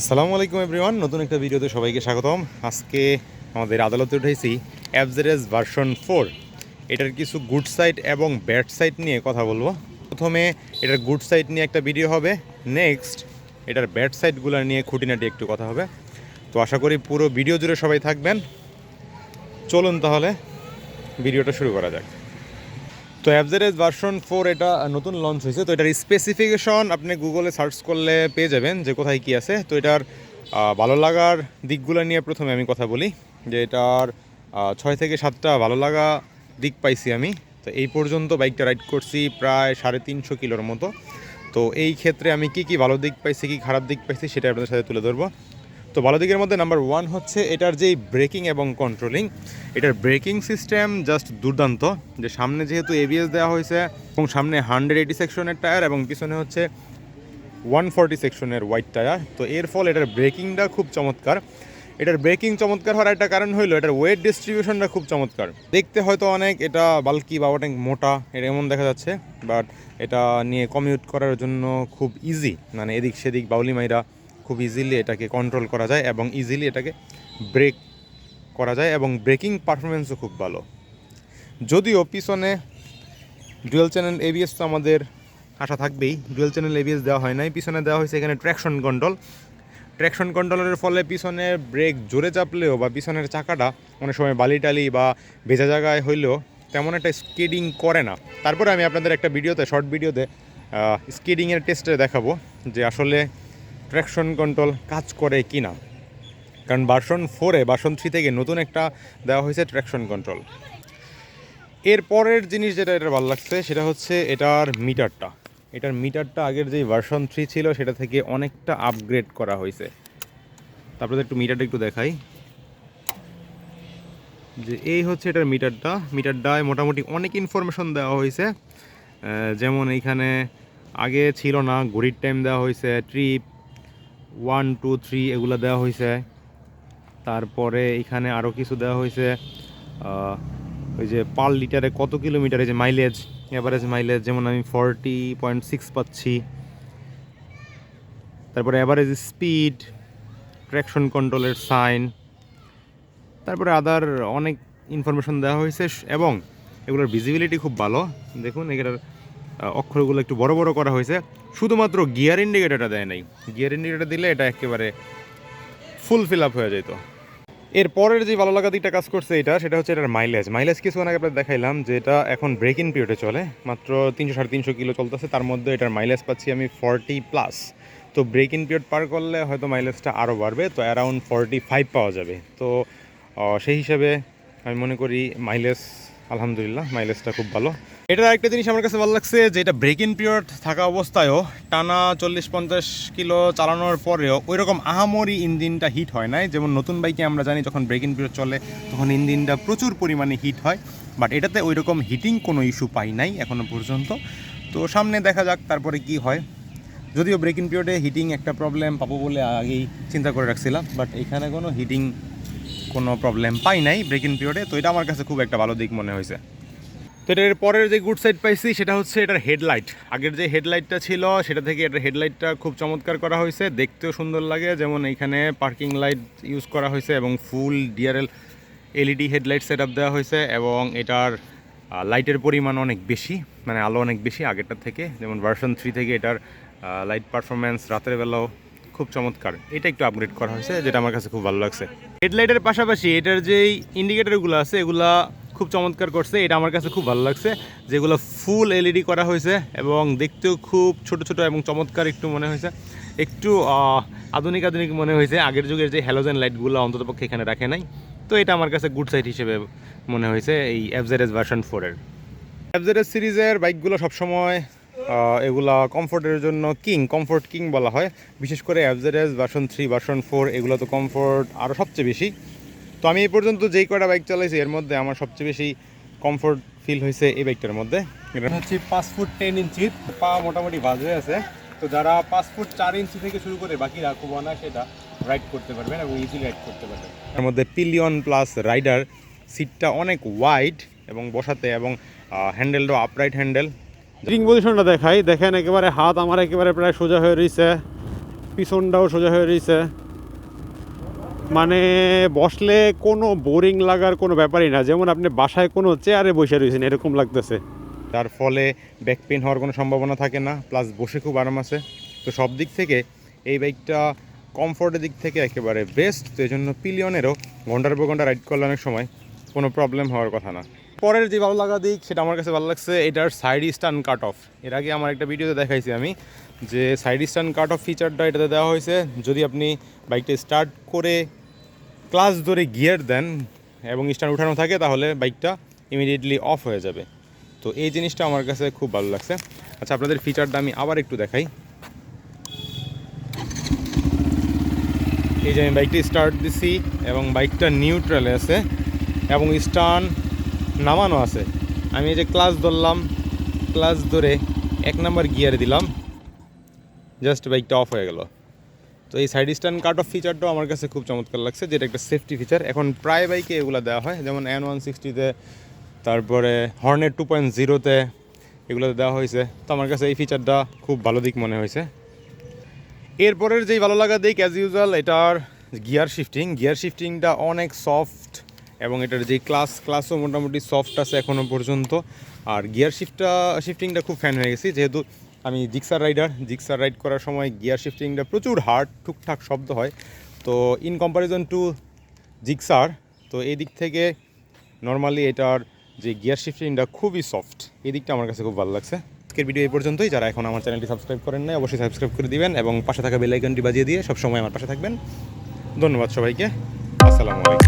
আসসালামু আলাইকুম এভরিওয়ান নতুন একটা ভিডিওতে সবাইকে স্বাগতম। আজকে আমাদের আদালতে উঠেছি অ্যাভজারেজ ভার্সন ফোর এটার কিছু গুড সাইট এবং ব্যাড সাইট নিয়ে কথা বলব। প্রথমে এটার গুড সাইট নিয়ে একটা ভিডিও হবে। নেক্সট এটার ব্যাড সাইটগুলো নিয়ে খুঁটিনাটি একটু কথা হবে। তো আশা করি পুরো ভিডিও জুড়ে সবাই থাকবেন। চলুন তাহলে ভিডিওটা শুরু করা যাক। তো অ্যাভজারেজ ভার্সন ফোর এটা নতুন লঞ্চ হয়েছে। তো এটার স্পেসিফিকেশন আপনি গুগলে সার্চ করলে পেয়ে যাবেন যে কোথায় কী আছে। তো এটার ভালো লাগার দিকগুলো নিয়ে প্রথমে আমি কথা বলি। যে এটার ছয় থেকে সাতটা ভালো লাগা দিক পাইছি আমি। তো এই পর্যন্ত বাইকটা রাইড করছি প্রায় সাড়ে তিনশো কিলোর মতো। তো এই ক্ষেত্রে আমি কি কি ভালো দিক পাইছি, কি খারাপ দিক পাইছি সেটা আপনাদের সাথে তুলে ধরবো। তো ভালো দিকের মধ্যে নাম্বার ওয়ান হচ্ছে এটার যেই ব্রেকিং এবং কন্ট্রোলিং এটার ব্রেকিং সিস্টেম জাস্ট দুর্দান্ত, যে সামনে যেহেতু এবিএস দেওয়া হয়েছে, এবং সামনে হান্ড্রেড এইটি সেকশনের টায়ার এবং পিছনে হচ্ছে ওয়ান ফর্টি সেকশনের হোয়াইট টায়ার তো এর ফল এটার ব্রেকিংটা খুব চমৎকার। এটার ব্রেকিং চমৎকার হওয়ার একটা কারণ হলো এটার ওয়েট ডিস্ট্রিবিউশনটা খুব চমৎকার। দেখতে হয়তো অনেক এটা বাল্কি বা অনেক মোটা, এটা এমন দেখা যাচ্ছে বাট এটা নিয়ে কমিউট করার জন্য খুব ইজি মানে এদিক সেদিক বাউলি মাইরা খুব ইজিলি এটাকে কন্ট্রোল করা যায় এবং ইজিলি এটাকে ব্রেক করা যায় এবং ব্রেকিং পারফরমেন্সও খুব ভালো। যদিও পিছনে ডুয়েল চ্যানেল এবিএস তো আমাদের আশা থাকবেই ডুয়েল চ্যানেল এবিএস দেওয়া হয় নাই, পিছনে দেওয়া হয়েছে এখানে ট্র্যাকশন কন্ট্রোল ট্র্যাকশন কন্ট্রোলের ফলে পিছনে ব্রেক জোরে চাপলেও বা পিছনের চাকাটা অনেক সময় বালি টালি বা ভেজা জায়গায় হইলেও তেমন একটা স্কেডিং করে না। তারপরে আমি আপনাদের একটা ভিডিওতে শর্ট ভিডিওতে স্কেডিংয়ের টেস্টে দেখাবো যে আসলে ট্র্যাকশন কন্ট্রোল কাজ করে কি না কারণ ভার্সন ফোরে ভার্সন থ্রি থেকে নতুন একটা দেওয়া হয়েছে ট্র্যাকশন কন্ট্রোল এর পরের জিনিস যেটা এটা ভালো লাগছে, সেটা হচ্ছে এটার মিটারটা। এটার মিটারটা আগের যেই ভার্সন থ্রি ছিল, সেটা থেকে অনেকটা আপগ্রেড করা হয়েছে। তারপরে একটু মিটারটা একটু দেখাই। যে এই হচ্ছে এটার মিটারটা। মিটারটায় মোটামুটি অনেক ইনফরমেশন দেওয়া হয়েছে। যেমন এইখানে আগে ছিল না, ঘড়ির টাইম দেওয়া হয়েছে ট্রিপ ওয়ান টু থ্রি এগুলো দেওয়া হয়েছে তারপরে এখানে আরও কিছু দেওয়া হয়েছে ওই যে পার লিটারে কত কিলোমিটারে যে মাইলেজ অ্যাভারেজ মাইলেজ যেমন আমি ফর্টি পয়েন্ট সিক্স পাচ্ছি। তারপরে অ্যাভারেজ স্পিড ট্র্যাকশন কন্ট্রোলের সাইন তারপরে আদার অনেক ইনফরমেশন দেওয়া হয়েছে এবং এগুলোর ভিজিবিলিটি খুব ভালো। দেখুন, এগুলোর অক্ষরগুলো একটু বড় বড় করা হয়েছে। শুধুমাত্র গিয়ার ইন্ডিকেটরটা দেয় নাই। গিয়ার ইন্ডিকেটর দিলে এটা একেবারে ফুল ফিল আপ হয়ে যেত এর পরের যে ভালো লাগা দিকটা কাজ করছে এটা, সেটা হচ্ছে এটার মাইলেজ মাইলেজ কিছুক্ষণ আগে আপনাদের দেখাইলাম যে এটা এখন ব্রেক ইন পিরিয়ডে চলে। মাত্র তিনশো সাড়ে তিনশো কিলো চলতেছে। তার মধ্যে এটার মাইলেজ পাচ্ছি আমি ফর্টি প্লাস তো ব্রেক ইন পিরিয়ড পার করলে হয়তো মাইলেজটা আরও বাড়বে। তো অ্যারাউন্ড ফর্টি ফাইভ পাওয়া যাবে। তো সেই হিসাবে আমি মনে করি মাইলেজ আলহামদুলিল্লাহ মাইলেজটা খুব ভালো। এটার আরেকটা জিনিস আমার কাছে ভালো লাগছে, যে এটা ব্রেক ইন পিরিয়ড থাকা অবস্থায়ও টানা চল্লিশ পঞ্চাশ কিলো চালানোর পরেও ওই রকম আহামরি ইঞ্জিনটা হিট হয় নাই। যেমন নতুন বাইকে আমরা জানি যখন ব্রেক ইন পিরিয়ড চলে, তখন ইঞ্জিনটা প্রচুর পরিমাণে হিট হয়। বাট এটাতে ওই রকম হিটিং কোনো ইস্যু পাই নাই এখনও পর্যন্ত। তো সামনে দেখা যাক তারপরে কি হয়। যদিও ব্রেক ইন পিরিয়ডে হিটিং একটা প্রবলেম পাবো বলে আগেই চিন্তা করে রাখছিলাম বাট এখানে কোনো হিটিং কোনো প্রবলেম পাই নাই ব্রেক ইন পিরিয়ডে তো এটা আমার কাছে খুব একটা ভালো দিক মনে হয়েছে। তো এটার পরের যে গুড সাইড পাইছি, সেটা হচ্ছে এটার হেডলাইট আগের যে হেডলাইটটা ছিল, সেটা থেকে এটার হেডলাইটটা খুব চমৎকার করা হয়েছে। দেখতেও সুন্দর লাগে, যেমন এইখানে পার্কিং লাইট ইউজ করা হয়েছে এবং full DRL LED headlight set up দেওয়া হয়েছে এবং এটার লাইটের পরিমাণ অনেক বেশি মানে আলো অনেক বেশি আগেরটার থেকে। যেমন ভার্সন থ্রি থেকে এটার লাইট পারফরমেন্স রাতের বেলাও খুব চমৎকার। এটা একটু আপগ্রেড করা হয়েছে যেটা আমার কাছে খুব ভালো লাগছে। হেডলাইটের পাশাপাশি এটার যেই ইন্ডিকেটারগুলো আছে এগুলা খুব চমৎকার করছে এটা আমার কাছে খুব ভালো লাগছে। যেগুলো ফুল এলইডি করা হয়েছে এবং দেখতেও খুব ছোট ছোট এবং চমৎকার একটু মনে হয়েছে। একটু আধুনিক আধুনিক মনে হয়েছে। আগের যুগের যে হ্যালোজেন লাইটগুলো অন্ততপক্ষে এখানে রাখে নাই। তো এটা আমার কাছে গুড সাইড হিসেবে মনে হয়েছে এই এফজেডএস ভার্সন ফোরের এফজেডএস সিরিজের বাইকগুলো সবসময় এগুলা কমফোর্টের জন্য কিং, কমফোর্ট কিং বলা হয়। বিশেষ করে FZS version three version four এগুলো তো কমফোর্ট আরও সবচেয়ে বেশি। তো আমি এই পর্যন্ত যেই কয়টা বাইক চালাইছি, এর মধ্যে আমার সবচেয়ে বেশি কমফোর্ট ফিল হয়েছে এই বাইকটার মধ্যে। এটা হচ্ছে পাঁচ ফুট টেন ইঞ্চি পা মোটামুটি বাজে আছে। তো যারা পাঁচ ফুট চার ইঞ্চি থেকে শুরু করে বাকি রাখব না সেটা রাইড করতে পারবেন এবং ইজিলি রাইড করতে পারবেন। এর মধ্যে পিলিয়ন প্লাস রাইডার সিটটা অনেক ওয়াইড এবং বসাতে এবং হ্যান্ডেলটাও আপরাইট হ্যান্ডেল সিটিং পজিশনটা দেখাই। দেখেন একেবারে হাত আমার একেবারে প্রায় সোজা হয়ে রয়েছে পিছনটাও সোজা হয়ে রয়েছে মানে বসলে কোনো বোরিং লাগার কোনো ব্যাপারই না। যেমন আপনি বাসায় কোনো চেয়ারে বসে রয়েছেন এরকম লাগতেছে। তার ফলে ব্যাক পেন হওয়ার কোনো সম্ভাবনা থাকে না প্লাস বসে খুব আরাম আছে। তো সব দিক থেকে এই বাইকটা কমফোর্টের দিক থেকে একেবারে বেস্ট তো এই জন্য পিলিয়নেরও ঘণ্টার পর ঘণ্টা রাইড করলে অনেক সময় কোনো প্রবলেম হওয়ার কথা না। পরের যে ভালো লাগা দিক, সেটা আমার কাছে ভালো লাগছে, এটার সাইড স্টান কাট অফ এর আগে আমার একটা ভিডিওতে দেখাইছি আমি, যে সাইড স্টান কাট অফ ফিচারটা এটাতে দেওয়া হয়েছে। যদি আপনি বাইকটা স্টার্ট করে ক্লাস ধরে গিয়ার দেন এবং স্টার্ট উঠানো থাকে, তাহলে বাইকটা ইমিডিয়েটলি অফ হয়ে যাবে। তো এই জিনিসটা আমার কাছে খুব ভালো লাগছে। আচ্ছা আপনাদের ফিচারটা আমি আবার একটু দেখাই। এই যে আমি বাইকটি স্টার্ট দিছি, এবং বাইকটা নিউট্রালে আছে, এবং স্টার্ন নামানো আছে। আমি এই যে ক্লাস ধরলাম, ক্লাস ধরে এক নাম্বার গিয়ার দিলাম। জাস্ট বাইকটা অফ হয়ে গেল। তো এই সাইড স্ট্যান্ড কাট অফ ফিচারটাও আমার কাছে খুব চমৎকার লাগছে, যেটা একটা সেফটি ফিচার এখন প্রায় বাইকে এগুলো দেওয়া হয়, যেমন এন ওয়ান সিক্সটিতে তারপরে হর্নেট টু পয়েন্ট জিরোতে এগুলোতে দেওয়া হয়েছে। তো আমার কাছে এই ফিচারটা খুব ভালো দিক মনে হয়েছে। এরপরের যেই ভালো লাগা দিক অ্যাজ ইউজুয়াল এটার গিয়ার শিফটিং গিয়ার শিফটিংটা অনেক সফট এবং এটার যে ক্লাস ক্লাসও মোটামুটি সফট আছে এখনও পর্যন্ত। আর গিয়ার শিফটটা শিফটিংটা খুব ফ্যান হয়ে গেছি, যেহেতু আমি জিক্সার রাইডার জিক্সার রাইড করার সময় গিয়ার শিফটিংটা প্রচুর হার্ড টুকটাক শব্দ হয়। তো ইন কম্পারিজন টু জিক্সার তো এই দিক থেকে নর্মালি এটার যে গিয়ার শিফটিংটা খুবই সফট এই দিকটা আমার কাছে খুব ভালো লাগছে। আজকের ভিডিও এই পর্যন্তই। যারা এখন আমার চ্যানেলটি সাবস্ক্রাইব করেন নাই, অবশ্যই সাবস্ক্রাইব করে দিবেন এবং পাশে থাকা বেল আইকনটি বাজিয়ে দিয়ে সবসময় আমার পাশে থাকবেন। ধন্যবাদ সবাইকে। আসসালামু আলাইকুম।